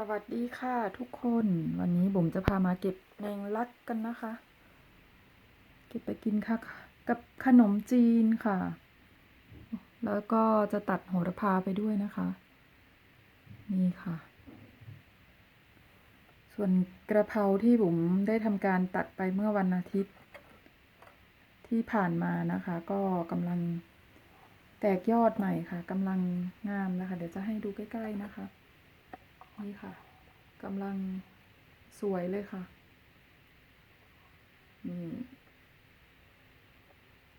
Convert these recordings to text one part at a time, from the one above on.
สวัสดีค่ะทุกคนวันนี้บ่มจะพามาเก็บแมงลักกันนะคะ เก็บไปกินค่ะกับขนมจีนค่ะ แล้วก็จะตัดโหระพาไปด้วยนะคะ นี่ค่ะ ส่วนกระเพราที่บ่มได้ทำการตัดไปเมื่อวันอาทิตย์ ที่ผ่านมานะคะ ก็กำลังแตกยอดใหม่ค่ะกำลังงามนะคะ เดี๋ยวจะให้ดูใกล้ ๆนะคะ นี่ค่ะกำลังสวยเลยค่ะนี่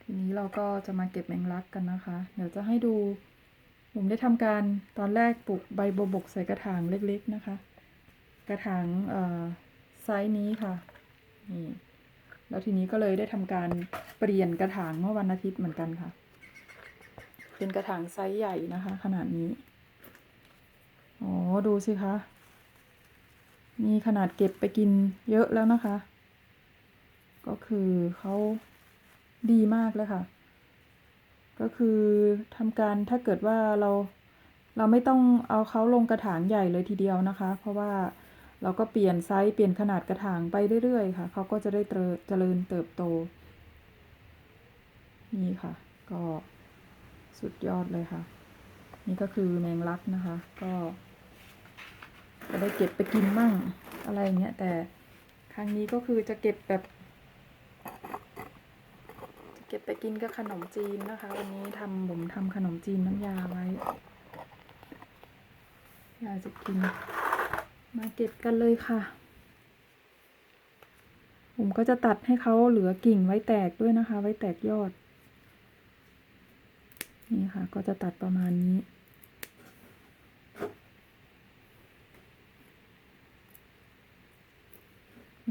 ทีนี้เราก็จะมาเก็บแมงลักกันนะคะ เดี๋ยวจะให้ดูผมได้ทำการตอนแรกปลูกใบโบบกใส่กระถางเล็กๆนะคะ กระถางเออไซส์นี้ค่ะนี่แล้วทีนี้ก็เลยได้ทำการเปลี่ยนกระถางเมื่อวันอาทิตย์เหมือนกันค่ะ เป็นกระถางไซส์ใหญ่นะคะ ขนาดนี้ อ๋อ ดูสิคะ มีขนาดเก็บไปกินเยอะแล้วนะคะ ก็คือเขาดีมากเลยค่ะ ก็คือทำการถ้าเกิดว่าเราเราไม่ต้องเอาเขาลงกระถางใหญ่เลยทีเดียวนะคะ เพราะว่าเราก็เปลี่ยนไซส์เปลี่ยนขนาดกระถางไปเรื่อยๆค่ะเขาก็จะได้เจริญเติบโต นี่ค่ะ ก็สุดยอดเลยค่ะ นี่ก็คือแมงลักนะคะ ก็ จะได้เก็บไปกินมั่งอะไรเงี้ยแต่ครั้งนี้ก็คือจะเก็บแบบจะเก็บไปกินกับขนมจีนนะคะ วันนี้ทำผมทำขนมจีนน้ำยาไว้อยากจะกิน มาเก็บกันเลยค่ะ ผมก็จะตัดให้เขาเหลือกิ่งไว้แตกด้วยนะคะ ไว้แตกยอด นี่ค่ะ ก็จะตัดประมาณนี้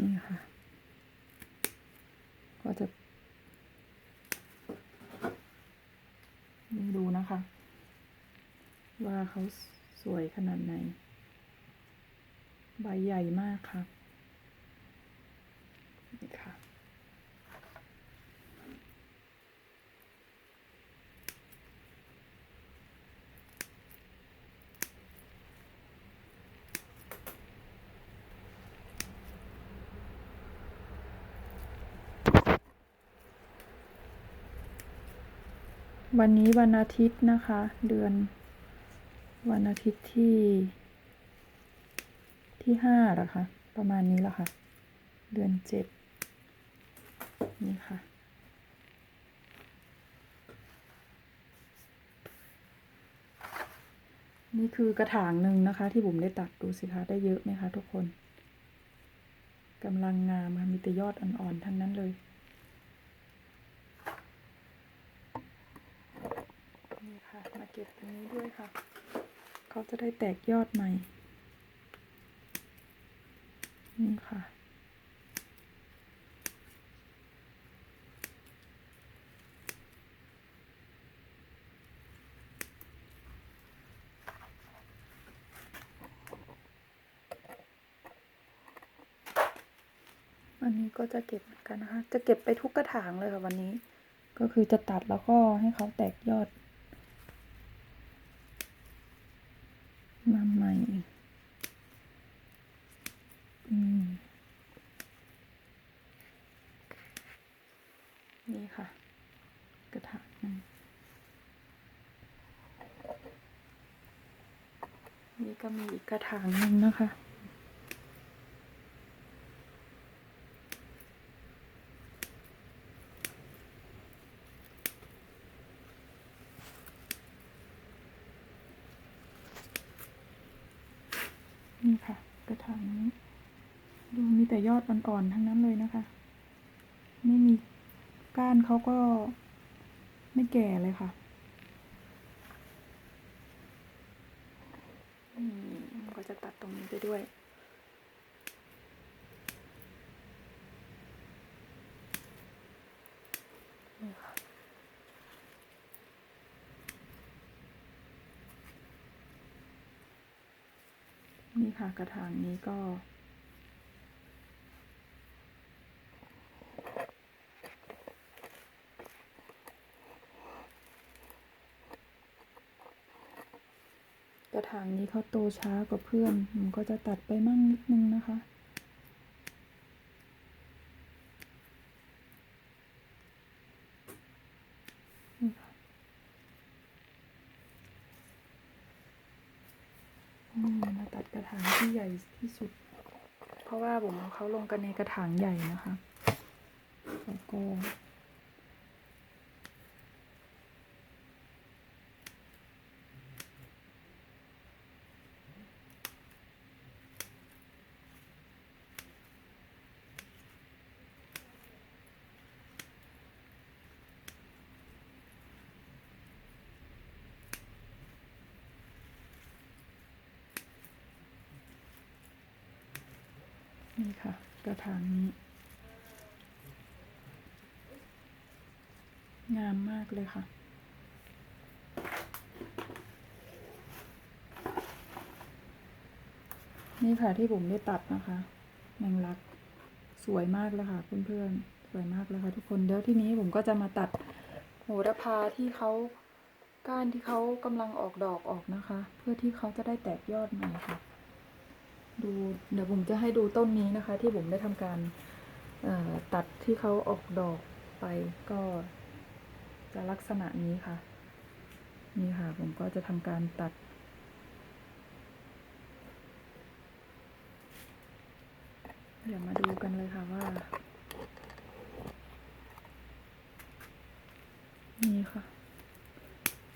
นี่ค่ะ ก็จะนี่ดูนะคะ ว่าเขาสวยขนาดไหน ใบใหญ่มากค่ะ นี่ค่ะ วันนี้วันอาทิตย์นะคะ เดือน วันอาทิตย์ที่ ที่ห้าล้วค่ะประมาณนี้ล้วค่ะ เดือนเจ็ดนี่ค่ะ นี่คือกระถางหนึ่งนะคะ ที่บุ๋มได้ตัดดูสิคะได้เยอะไหมคะทุกคนกำลังงามค่ะมีแต่ยอดอ่อนๆทั้งนั้นเลย นี่ ค่ะ มาเก็บตรงนี้ด้วยค่ะ เขาจะได้แตกยอดใหม่ นี่ค่ะวันนี้ก็จะเก็บเหมือนกันนะคะ จะเก็บไปทุกกระถางเลยค่ะวันนี้ ก็คือจะตัดแล้วก็ให้เขาแตกยอด มาใหม่อืม นี่ค่ะ กระถางนี่นี่ก็มีอีกกระถางหนึ่งนะคะนี่ค่ะ กระถางนี้ ดูมีแต่ยอดอ่อนๆ ทั้งนั้นเลยนะคะ ก้านเขาก็ไม่แก่เลยค่ะอืมก็จะตัดตรงนี้ไปด้วย นี่ค่ะนี่ค่ะกระถางนี้ก็ ก ระถางนี้เขาโตช้ากว่าเพื่อนผมก็จะตัดไปมั่งนิดนึงนะคะ นี่ค่ะอืมมาตัดกระถางที่ใหญ่ที่สุด เพราะว่าผมเอาเขาลงกันในกระถางใหญ่นะคะ แล้วก็ นี่ค่ะ กระถางนี้ งามมากเลยค่ะ นี่ค่ะที่ผมได้ตัดนะคะแมงลัก สวยมากเลยค่ะเพื่อนๆ สวยมากเลยค่ะทุกคนเดี๋ยวที่นี้ผมก็จะมาตัดโหระพาที่เขาก้านที่เขากำลังออกดอกออกนะคะ เพื่อที่เขาจะได้แตกยอดใหม่ค่ะ ดูเดี๋ยวผมจะให้ดูต้นนี้นะคะ ที่ผมได้ทำการตัดที่เขาออกดอกไปก็จะลักษณะนี้ค่ะ นี่ค่ะ ผมก็จะทำการตัด เดี๋ยวมาดูกันเลยค่ะว่า นี่ค่ะ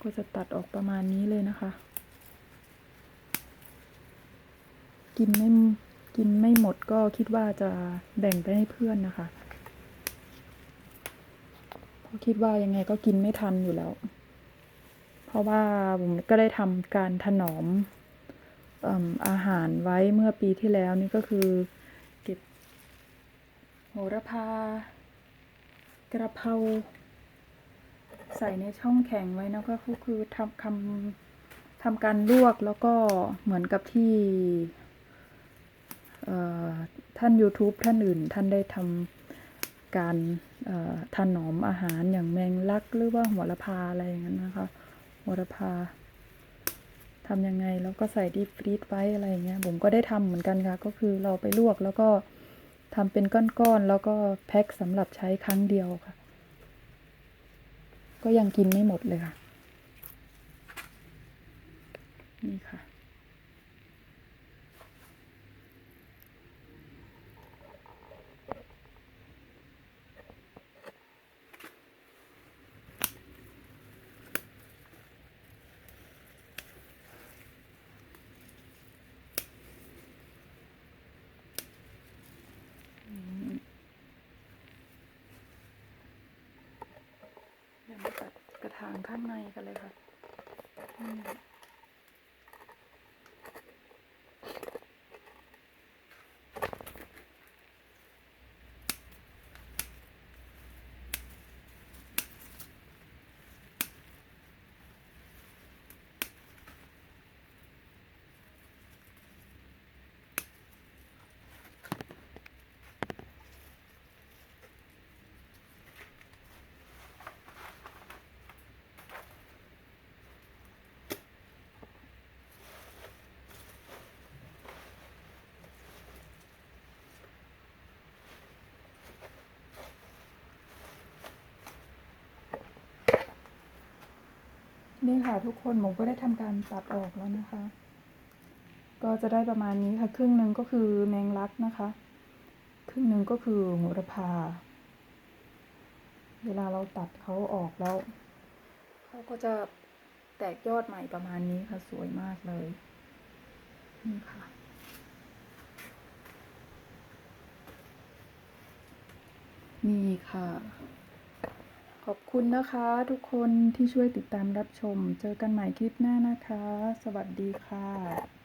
ก็จะตัดออกประมาณนี้เลยนะคะ กินไม่กินไม่หมดก็คิดว่าจะแบ่งไปให้เพื่อนนะคะ เพราะคิดว่ายังไงก็กินไม่ทันอยู่แล้ว เพราะว่าผมก็ได้ทำการถนอมเอิ่มอาหารไว้เมื่อปีที่แล้วนี่ก็คือ เก็บโหระพากระเพราใส่ในช่องแข็งไว้นะก็คือทำคำทำการลวกแล้วก็เหมือนกับที่ ท่าน YouTube ท่านอื่น ท่านได้ทำการถนอมอาหารอย่างแมงลัก หรือว่าหัวละพาอะไรอย่างนั้นนะคะ หัวละพาทำยังไงแล้วก็ใส่ดีฟรีดไว้อะไรอย่างเงี้ยผมก็ได้ทำเหมือนกันค่ะ ก็คือเราไปลวกแล้วก็ทำเป็นก้อนๆแล้วก็แพ็คสำหรับใช้ครั้งเดียวค่ะ ก็ยังกินไม่หมดเลยค่ะ นี่ค่ะ เดี๋ยวมาตัดกระถางข้างในกันเลยค่ะอืม นี่ค่ะทุกคนผมก็ได้ทำการตัดออกแล้วนะคะ ก็จะได้ประมาณนี้ค่ะ ครึ่งหนึ่งก็คือแมงลักนะคะ ครึ่งหนึ่งก็คือโหระพา เวลาเราตัดเขาออกแล้วเขาก็จะแตกยอดใหม่ประมาณนี้ค่ะสวยมากเลยนี่ค่ะนี่ค่ะ อบคุณนะคะ ทุกคนที่ช่วยติดตามรับชม เจอกันใหม่คลิปหน้านะคะ สวัสดีค่ะ